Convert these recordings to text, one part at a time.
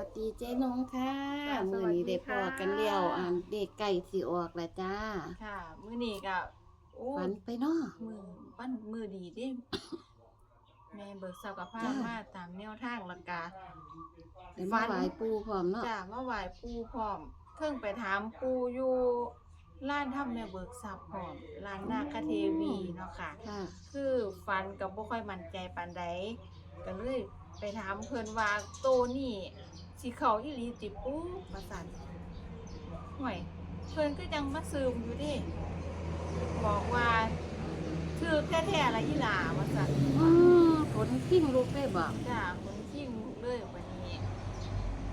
วัสดีเจ๊น้องค่ะค่ะมื้อนี้ได้พอกันแล้วสวัสดีค่ะอ่านเด็กไก่สิออกแล้วจ้าค่ะ มื้อนี้ก็โอ้ฝันไปเนาะ มือปั้นมือดีเดิ แม่เบิกทรัพย์กับพาจ้ามาตามแนวทางและกา ได้มาไหว้ปู่พร้อมเนาะจ้ามาไหว้ปู่พร้อมเพิ่งไปถามปู่อยู่ร้านทำแม่เบิกทรัพย์พร้อมร้านนาคเทวีเนาะค่ะ ค่ะ คือฟันกับบ่ค่อยมั่นใจปานใดก็เลยไปถามเพิ่นว่าโตนี่ สิเข้าอีหลีติปูว่าซั่นห่วยเพิ่นก็ยังมาซึมอยู่เดิบอกว่าคือแท้ๆละอีหลาว่าซั่นอืมฝนทิ้งลูกได้บ่จ้าคนที่งเลยวันนี้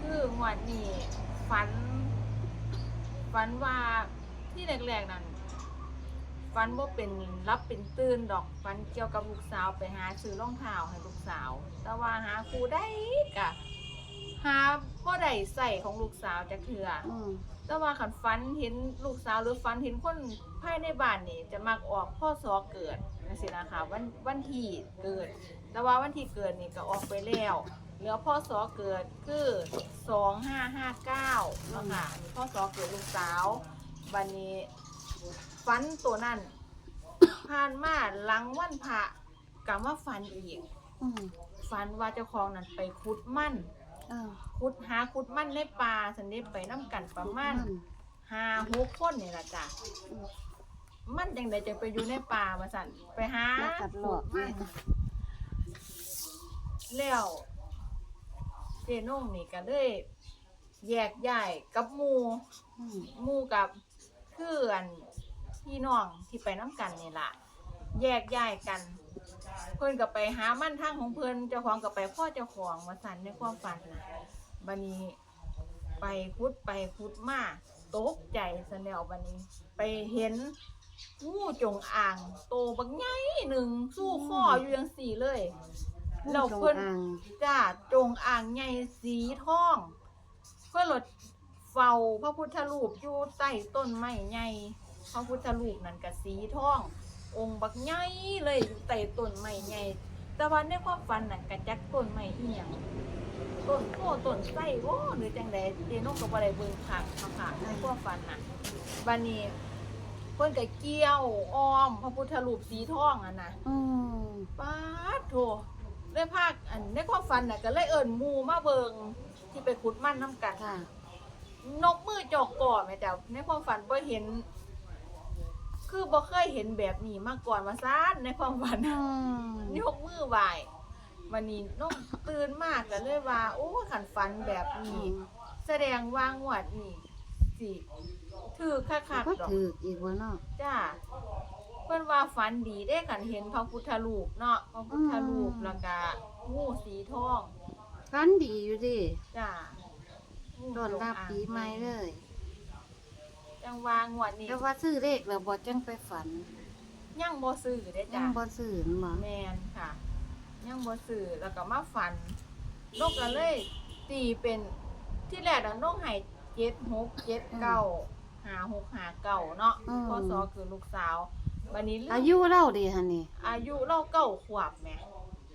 คืองวดนี้ฝัน ฝันว่าที่แรกๆนั่นฝันว่าเป็นรับเป็นตื่นดอกฝันเกี่ยวกับลูกสาวไปหาซื้อรองเท้าให้ลูกสาว แต่ว่าหาครูได้กะ หาพ่ได้ใส่ของลูกสาวจะเถื่ออืมแต่ว่าขันฝันเห็นลูกสาวหรือฝันเห็นคนภายในบ้านนี่จะมักออกพ่อสอเกิดนั่นสินะคะวันวันที่เกิด แต่ว่าวันที่เกิดนี่ก็ออกไปแล้วเหลือพ่อสอเกิดคือสองห้าห้าเก้าแล้วค่ะพ่อสอเกิดลูกสาววันนี้ฝันตัวนั้น ผ่านมาหลังวันพระกลับมาฝันอีก อืม ฝันว่าเจ้าของนั้นไปขุดมั่น เออขุดหาขุดมั่นในป่าสันนี้ไปน้ำกันประมาณห้าหกคนนี่ละจ้ะอืมมันจังไดจะไปอยู่ในป่ามาสั่นไปหามากัดหลอกมันแล้วเจนุ่งนี่ก็เลยแยกย้ายกับหมูอืมหมูกับเพื่อนพี่น้องที่ไปน้ำกันนี่ล่ะ แยกย้ายกัน เพิ่นก็ไปหามันทางของเพิ่นเจ้าของก็ไปพ่อเจ้าของมาสั่นในความฝันนะบันนี้ไปคุดไปคุดมาตกใจซะแล้วบันนี้ ไปเห็นงูจงอาง โตบักใหญ่หนึ่งสู้ข้ออยู่ยังสี่เลยเราจงเพิ่นอ่างจ้าจงอ่างใหญ่สีทอง เพื่อหลดเฝ้าพระพุทธรูปอยู่ใต้ต้นไม้ใหญ่พระพุทธรูปนั่นก็สีทอง องค์บักใหญ่เลยอยู่ใต้ต้นไม้ใหญ่แต่ว่าในความฝันนั่นก็จักต้นไม้อีหยังต้นโพต้นไส้โอ้หรือจังใดเจนกก็บ่ได้เบิ่งคักค่ะค่ะในความฝันน่ะบัดนี้เพิ่นก็เกี่ยวอ้อม พระพุทธรูปสีทองอะนะอืมป้าดโถได้ภาคอันในความฝันน่ะก็เลยเอิ้นหมู่มาเบิงที่ไปขุดมันน้ำกัน ค่ะ นกมือจอกก่อแม่จ้ะในความฝันบ่เห็น คือบ่เคยเห็นแบบนี้มาก่อนมาซ่านในความฝันอืมยกมือไหว้วันนี้นกตื่นมากก็เลยว่า โอ้ขันฝันแบบอืนี้มแสดงว่างวดนี่สิถือคักก็ๆดอก ถืออีกว่าเนาะ จ้าเพิ่นว่าฝันดีได้กันเห็นพระพุทธรูปเนาะพระพุทธรูปอืม แล้วก็งูสีทองฝันดีอยู่ดิจ้าตอนรับปีใหม่เลย จังวางวดนี้แต่ว่าซื้อเลขแล้วบ่จังไปฝันยังบ่ซื้อได้ยัจ้างบ่ซื้อนั่นบ่แมนค่ะยังบ่ซื้อแล้วก็มาฝันนกก็เลยตีเป็นที่แรกน่ะนกให้เจ็ดหกเจ็ดเก้าหาหกหาเก้าเนาะพศคือลูกสาววันนี้ลืมอายุเล่าดิหั่นนี่อายุเราเก้าขวบแหม่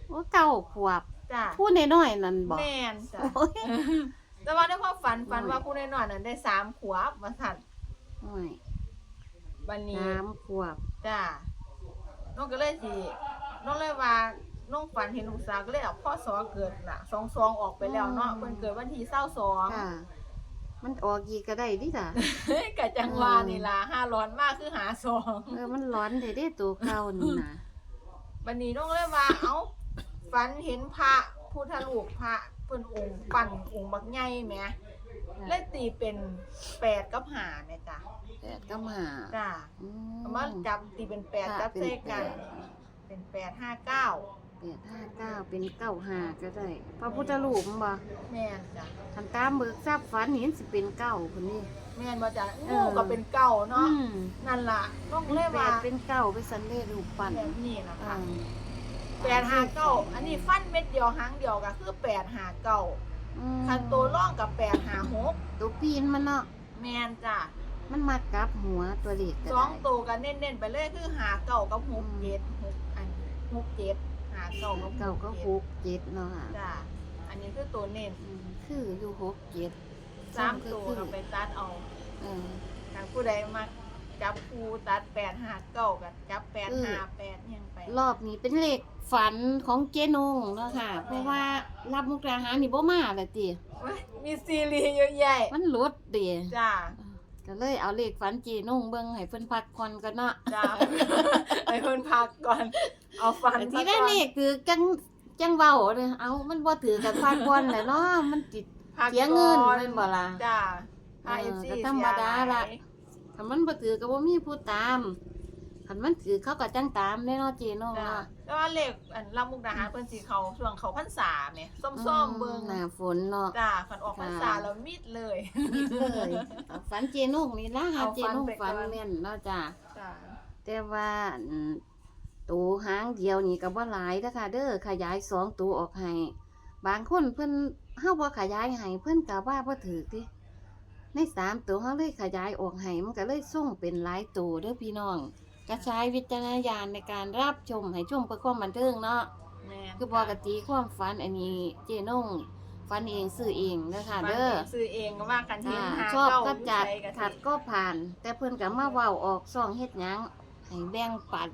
โอ้เก้าขวบจ้าพูดน้อยๆนั่นบ่ แม่นจ้ะโอ้ยแต่ว่าในความฝันฝันโอ้ยว่าผู้น้อยๆนั้นได้สามขวบมาสั่น โอ้ยวันนี้สามขวบจ้าน้องก็เลยสิน้องเลยว่าน้องฝันเห็นลูกสาวก็เลยเอาพ่อสอเกิดน่ะสองสองออกไปแล้วเนาะเพิ่นเกิดวันที่เศร้าสองค่ะ มันออกอีกก็ได้ดิจ้ะกะจังหวานี่ล่ะห้าร้อนมากคือหาสองเออมันร้อนเด้เด้ตัวเก่านี่นะวันนี้น้องเลยว่าเอ้าฝันเห็นพระพุทธรูปพระเพิ่นองค์ปั้นองค์บักใหญ่แหม เลยตีเป็นแปดกับหาแม่จ้ะแปดก็มาจ้าอืเอามาจับตีเป็นแปดค่ะจับเป็นเซกันแปดเป็นแปดห้าเก้าแปดห้าเก้าเป็นเก้าห้าก็ได้ พระพุทธรูปมันบ่แม่นจ้ะคันตามเบิกทรัพย์ฝันเห็นสิเป็นเก้าคนนี้ แม่นบ่จ้ะเองูอก็เป็นเก้าเนาะอืมนั่นล่ะต้องเป็นเรียกแปว่าดเป็นเก้าไปสันเลรูปปั้นแบบนี้นะอ่าคะแปดห้าเก้าอันนี้ฟันเม็ดเดียวหางเดียวก็คือแปดห้าเก้า อืมคันตัวร่องกับแปดห้าหกตัวปีนมันเนาะแม่นจ้ะมันมากลับหัวตัวเล็กก็สองได้ ตัวกันเน้นๆไปเลยคือหาเก้ากับหกอืมเจ็ดหกอันหกเจ็ดหาเก้ากับเก้าก็หหกกเจ็ดเนาะค่ะเจ็ดจ้ะอันนี้คือตัวเน้นอืมคืออยู่หกเจ็ดสามคือตัวคือเราไปตัดเอาเออถ้าผู้ใดมา จับคูตัดแปดหาเก้ากับจับแปดเออหาแปดยังไปรอบนี้เป็นเลขฝันของเจนงเนาะค่ะ เพราะว่ารับมุกดาหารนี่บ่มาเลยติเว้ยมีซีรีส์เยอะแยะมันหลดเดีจ้าก็เลยเอาเลขฝันเจนงเบิ่งให้เพิ่นพักผ่อนกันเนาะจ้าไปเพิ่นพักก่อน เอาฟันแต่ซะที่ได้ก่อนเลขคือจังจังเว้าเลยเอามันบ่ถือกับพักผ่อนแหละเนาะมันติดพักเสียเงินก่อแม่นบ่ล่ะจ้าเอพาอเอฟซีก็ธรรมดาล่ะ คันมันบ่ถือก็บ่มีผู้ตามคันมันถือเขาก็จังตามแน่เนาะเจนงจ้าเนาะแต่ว่าเลขอันลำมุกดาหารเพิ่นสิเขาช่วงเขาพรรษาแหมส้มๆเบิ่งหน้าฝนเนาะ จ้าคันออกพรรษาค่ะ แล้วมิดเลยนิดเลยเอาฝันเจนงนี่ล่ะหาเอาเจฝันนงไปก่ฝัอน นแม่นเนาะจ้ะจ้าแต่ว่าอืมตัวหางเดียวนี่ก็บ่หลายเด้อค่ะเด้อขยายสองตัวออกให้บางคนเพิ่นเฮาบ่ขยายให้เพิ่นก็ว่าบ่ถูกติ ในสามตัวเฮาเลยขยายออกให้มันก็เลยส่งเป็นหลายตัวเด้อพี่น้องก็ใช้วิจารณญาณในการรับชมให้ชมเพื่อความบันเทิงเนาะแม่นคือปกติความฝันอันนี้เจนงฝันเองซื้อเองเด้อค่ะฟันเด้อเองซื้อเองก็ว่ากันเห็นอ่าหาชอบเก้าก็จัดผู้ใก็ขัดก็ผ่าน แต่เพิ่นก็มาเว้าออกซ่องเฮ็ดหยังให้แบ่งปัน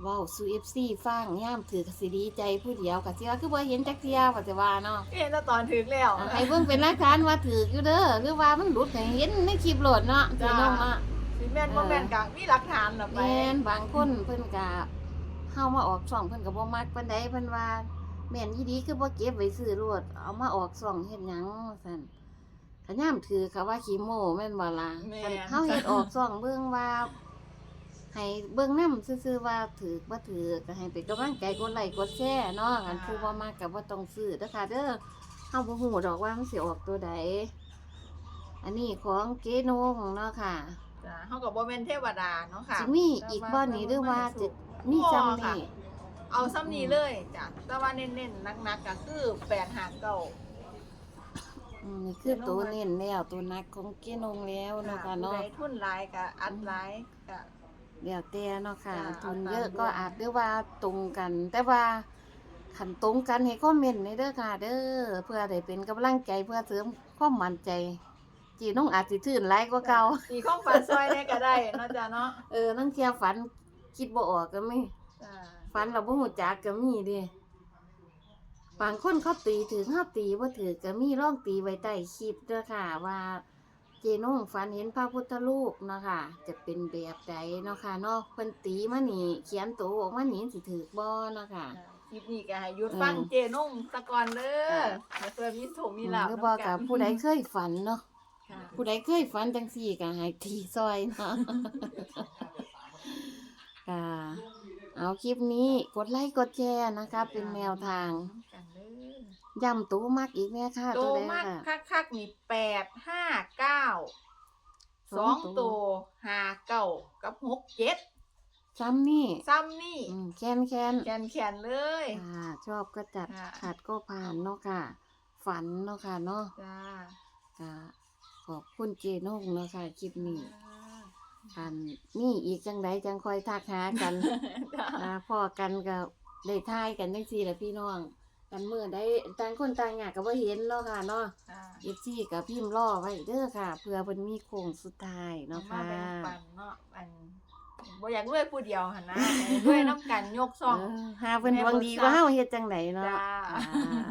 ค่ะเว้าสู่ FC ฟังย่ามถือก็สิดีใจผู้เดียวก็สิว่าคือบ่เห็นจักเที่ยว่าสิว่าเนาะเห็นแต่ตอนถึงแล้วอ่าให้เบิ่งเป็นหลักฐานว่าถืออยู่เด้อหรือว่ามันหลุดให้เห็นในคลิปโหลดเนาะเจจ้านงเนาะสิแม่นบ่แม่นกะมีหลักฐานน่ะไปแม่นบางคนเพิ่นก็เฮามาออกช่องเพิ่นก็บ่มักปานใดเพิ่นว่าแม่นอีดีคือบ่เก็บไว้ซื้อรวดเอามาออกช่องเฮ็ดหยังว่าซั่นก็ย่ามถือเขาว่าขี้โม้แม่นบ่ล่ะแม่นคันเฮาเฮ็ดออกช่องเบิ่งว่า ให้เบิ่งนำซื่อๆว่าถือบ่ถือก็ให้เป็นกำลังใจกดไลค์กดแชร์เนาะอันผู้บ่มักก็บ่ต้องซื้อเด้อค่ะเด้อเฮาบ่ฮู้ดอกว่ามันสิออกตัวใดอันนี้ของเจ๊นงเนาะค่ะจ้าเฮาก็บ่แม่นเทวดาเนาะค่ะสิมีอีกบ่นี้หรือว่าจะมีจำนี่เอาซ้ำนี้เลยจ้ะแต่ว่าเน้นๆหนักๆก็คือ8หาเก้าอืมนี่คือตัวเน้นแล้วตัวนักของเกนงแล้วเนาะค่ะผู้เนาะใดทุนหลายก็อัดหลายก็ เดี๋ยวแต่เนาะค่ะ จ้ะทุนเอาตามเยอะดวง ก็อาจหรือว่าตรงกัน แต่ว่าขันตรงกันให้คอมเมนต์ในเด้อค่ะ เด้อเพื่อได้เป็นกำลังใจเพื่อเสริมความมั่นใจ จีน้องอาจสิทื่นหลายกว่าเก่าอีกข้องฝันซอยได้ก็ได้เนาะจ้ะเนาะเออนั่งเที่ยวฝันคิดบ่ออกก็มีจ้าฝันเราบ่ฮู้จักก็มีเด้บางคนเขาตีถึงเฮาตีบ่ถือก็มีร่องตีไว้ใต้คลิปเด้อค่ะ ว่า เจน้องฝันเห็นพระพุทธรูปเนาะค่ะ จะเป็นแบบใดเนาะค่ะเนาะเพิ่นตีมานี่ เขียนตัวออกมานี่สิถือบ่เนาะค่ะ คลิปนี้ก็ให้หยุดฟังอืมเจนุ่งตะกอนเด้อค่ะเดี๋ยวเพื่อมีโถมีหลับหรือบ่กับผู้ใดเคยฝันเนาะค่ะผู้ใดเคยฝันจังซี่ก็ให้ทีซอยเนาะ ค่ะเอาคลิปนี้กดไลค์กดแชร์นะคะ เป็นแนวทางกันเด้อ ย้ำตัวมักอีกแน่ค่ะโตตัวใดมากค่ะ คักๆมีแปดห้าเก้าสสอองงตัว ตัวห้าเก้ากับหกเจ็ดซ้ำนี่ซ้ำนี่อืมแคนแคนแขนแขนๆเลย ค่ะ ชอบก็จัดค่ะ ขัดก็ผ่านเนาะค่ะ ฝันเนาะค่ะเนาะจ้าค่ะขอบคุณเจนงเนาะค่ะคลิปนี้จ้ากันนี่อีกจังไดจังคอยทักหากัน จ้า อ่าพอกันก็ได้ทายกันจังซี่แหละพี่น้อง กันเมื่อได้ต่างคนต่างอยากก็บ่เห็นเนาะค่ะเนาะจ้าเอฟซีกับพิมพ์รอไว้เด้อค่ะ เพื่อเพิ่นมีโค้งสุดท้ายเนาะมาค่ะ แบ่งปันเนาะอันบ่อยากด้วยผู้เดียวหั่นนะด้วยน้ำกันยกซอง เออหาเพิ่นดวงดีกว่าเฮาเฮ็ดจังไดเนาะจ้า อ่า